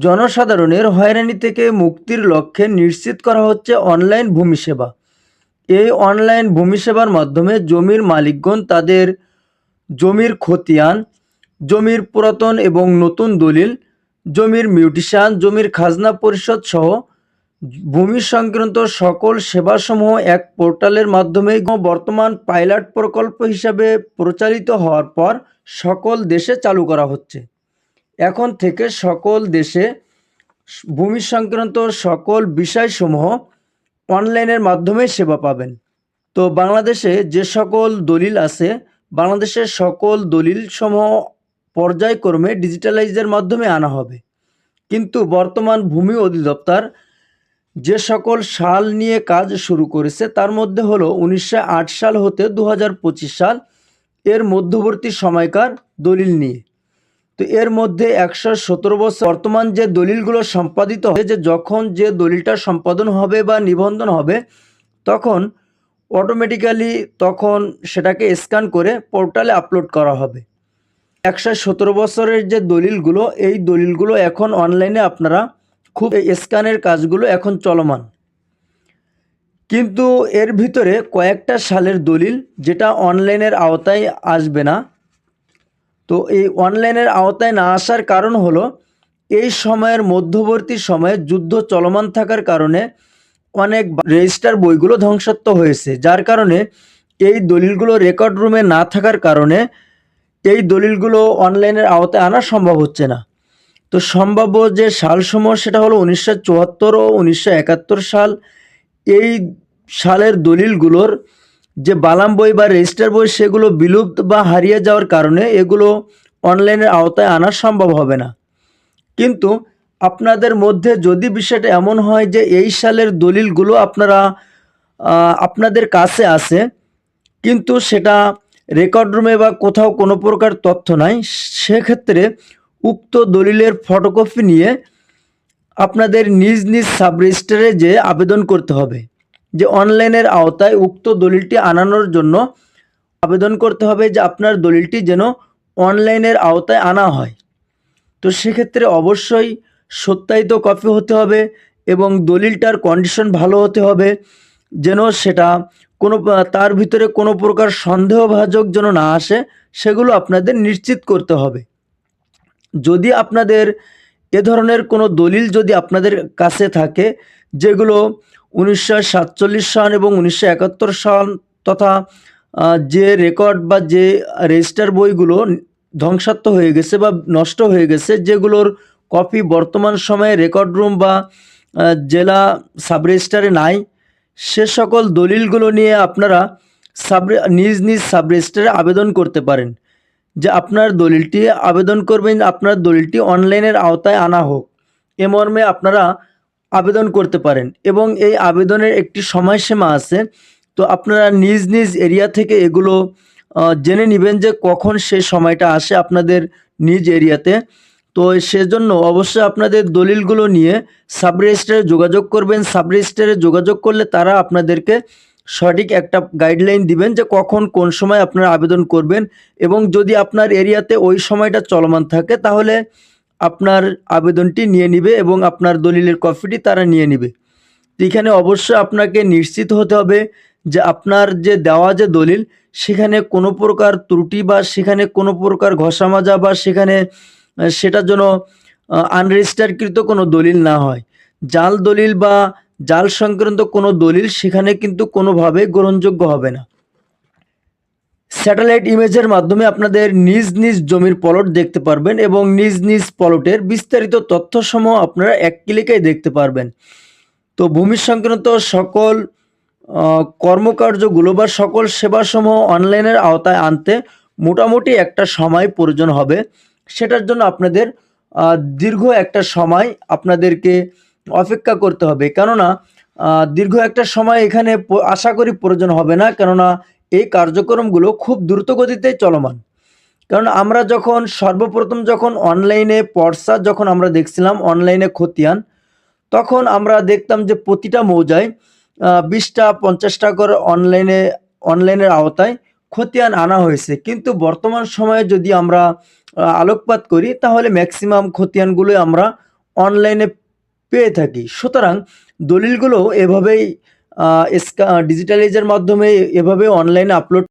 জনসাধারণের হয়রানি থেকে মুক্তির লক্ষ্যে নিশ্চিত করা হচ্ছে অনলাইন ভূমি সেবা এই অনলাইন ভূমি সেবার মাধ্যমে জমির মালিকগণ তাদের জমির খতিয়ান, জমির পুরাতন এবং নতুন দলিল, জমির মিউটিশান, জমির খাজনা পরিশোধ সহ ভূমি সংক্রান্ত সকল সেবাসমূহ এক পোর্টালের মাধ্যমে বর্তমান পাইলট প্রকল্প হিসাবে প্রচারিত হওয়ার পর সকল দেশে চালু করা হচ্ছে। এখন থেকে সকল দেশে ভূমি সংক্রান্ত সকল বিষয়সমূহ অনলাইনের মাধ্যমে সেবা পাবেন। তো বাংলাদেশে যে সকল দলিল আছে, বাংলাদেশের সকল দলিল সমূহ পর্যায়ক্রমে ডিজিটালাইজের মাধ্যমে আনা হবে। কিন্তু বর্তমান ভূমি অধিদপ্তর যে সকল সাল নিয়ে কাজ শুরু করেছে, তার মধ্যে হলো উনিশশো সাল হতে দু হাজার পঁচিশ সাল, এর মধ্যবর্তী সময়কার দলিল নিয়ে। তো এর মধ্যে একশো সতেরো বছর বর্তমান যে দলিলগুলো সম্পাদিত হবে যে যখন যে দলিলটা সম্পাদন হবে বা নিবন্ধন হবে, তখন অটোমেটিক্যালি তখন সেটাকে স্ক্যান করে পোর্টালে আপলোড করা হবে। একশো সতেরো বছরের যে দলিলগুলো, এই দলিলগুলো এখন অনলাইনে আপনারা খুব স্ক্যানের কাজগুলো এখন চলমান। কিন্তু এর ভিতরে কয়েকটা সালের দলিল যেটা অনলাইনের আওতায় আসবে না। তো এই অনলাইনের আওতায় না আসার কারণ হলো, এই সময়ের মধ্যবর্তী সময়ে যুদ্ধ চলমান থাকার কারণে অনেক রেজিস্টার বইগুলো ধ্বংসত্ব হয়েছে। যার কারণে এই দলিলগুলো রেকর্ড রুমে না থাকার কারণে এই দলিলগুলো অনলাইনের আওতায় আনা সম্ভব হচ্ছে না। তো সম্ভাব্য যে সালসমূহ সেটা হলো উনিশশো চুয়াত্তর ও উনিশশো একাত্তর সাল। এই সালের দলিলগুলোর যে বালাম বই বা রেজিস্টার বই সেগুলো বিলুপ্ত বা হারিয়ে যাওয়ার কারণে এগুলো অনলাইনের আওতায় আনা সম্ভব হবে না। কিন্তু আপনাদের মধ্যে যদি বিষয়টা এমন হয় যে এই সালের দলিলগুলো আপনারা আপনাদের কাছে আছে, কিন্তু সেটা রেকর্ড রুমে বা কোথাও কোনো প্রকার তথ্য নাই, সেক্ষেত্রে উক্ত দলিলের ফটোকপি নিয়ে আপনাদের নিজ নিজ সাব রেজিস্টারে যে আবেদন করতে হবে। যে অনলাইনের আওতায় উক্ত দলিলটি আনানোর জন্য আবেদন করতে হবে যে আপনার দলিলটি যেন অনলাইনের আওতায় আনা হয়। তো সেক্ষেত্রে অবশ্যই সত্যায়িত কপি হতে হবে এবং দলিলটার কন্ডিশন ভালো হতে হবে, যেন সেটা কোনো, তার ভিতরে কোনো প্রকার সন্দেহভাজক যেন না আসে, সেগুলো আপনাদের নিশ্চিত করতে হবে। যদি আপনাদের এ ধরনের কোনো দলিল যদি আপনাদের কাছে থাকে, যেগুলো উনিশশো সাতচল্লিশ সাল এবং উনিশশো একাত্তর সাল তথা যে রেকর্ড বা যে রেজিস্টার বইগুলো ধ্বংসাত্ম হয়ে গেছে বা নষ্ট হয়ে গেছে, যেগুলোর কপি বর্তমান সময়ে রেকর্ড রুম বা জেলা সাব রেজিস্টারে নাই, সে সকল দলিলগুলো নিয়ে আপনারা সাব নিজ নিজ সাব রেজিস্টারে আবেদন করতে পারেন। যে আপনার দলিলটি আবেদন করবেন আপনার দলিলটি অনলাইনের আওতায় আনা হোক। এ মর্মে আপনারা আবেদন করতে পারেন এবং এই আবেদনের একটি সময়সীমা আছে। তো আপনারা নিজ নিজ এরিয়া থেকে এগুলো জেনে নেবেন যে কখন সেই সময়টা আসে আপনাদের নিজ এরিয়াতে। তো সেজন্য অবশ্যই আপনাদের দলিলগুলো নিয়ে সাব রেজিস্টারে যোগাযোগ করবেন। সাব রেজিস্টারে যোগাযোগ করলে তারা আপনাদেরকে সঠিক একটা গাইডলাইন দিবেন যে কখন কোন সময় আপনারা আবেদন করবেন এবং যদি আপনার এরিয়াতে ওই সময়টা চলমান থাকে, তাহলে আপনার আবেদনটি নিয়ে নিবে এবং আপনার দলিলের কপিটি তারা নিয়ে নিবে। এখানে অবশ্যই আপনাকে নিশ্চিত হতে হবে যে আপনার যে দেওয়া যে দলিল, সেখানে কোনো প্রকার ত্রুটি বা সেখানে কোনো প্রকার ঘষা মাজা বা সেখানে, সেটা যেন আনরেজিস্টারকৃত কোনো দলিল না হয়। জাল দলিল বা জাল সংক্রান্ত কোনো দলিল সেখানে কিন্তু কোনোভাবে গ্রহণযোগ্য হবে না। স্যাটেলাইট ইমেজের মাধ্যমে আপনাদের নিজ নিজ জমির প্লট দেখতে পারবেন এবং নিজ নিজ প্লটের বিস্তারিত তথ্যসমূহ আপনারা এক ক্লিকেই দেখতে পারবেন। তো ভূমি সংক্রান্ত সকল কর্মকার্যগুলো বা সকল সেবাসমূহ অনলাইনের আওতায় আনতে মোটামুটি একটা সময় প্রয়োজন হবে। সেটার জন্য আপনাদের দীর্ঘ একটা সময় আপনাদেরকে অপেক্ষা করতে হবে। কেননা দীর্ঘ একটা সময় এখানে আশা করি প্রয়োজন হবে না, কেননা এই কার্যক্রমগুলো খুব দ্রুত গতিতে চলমান। কারণ আমরা যখন, সর্বপ্রথম যখন অনলাইনে পর্সা যখন আমরা দেখছিলাম অনলাইনে খতিয়ান, তখন আমরা দেখতাম যে প্রতিটা মৌজায় বিশটা, পঞ্চাশটা করে অনলাইনে অনলাইনের আওতায় খতিয়ান আনা হয়েছে। কিন্তু বর্তমান সময়ে যদি আমরা আলোকপাত করি, তাহলে ম্যাক্সিমাম খতিয়ানগুলো আমরা অনলাইনে পেয়ে থাকি। সুতরাং দলিলগুলো এভাবেই ডিজিটালাইজের মাধ্যমে এভাবে অনলাইনে আপলোড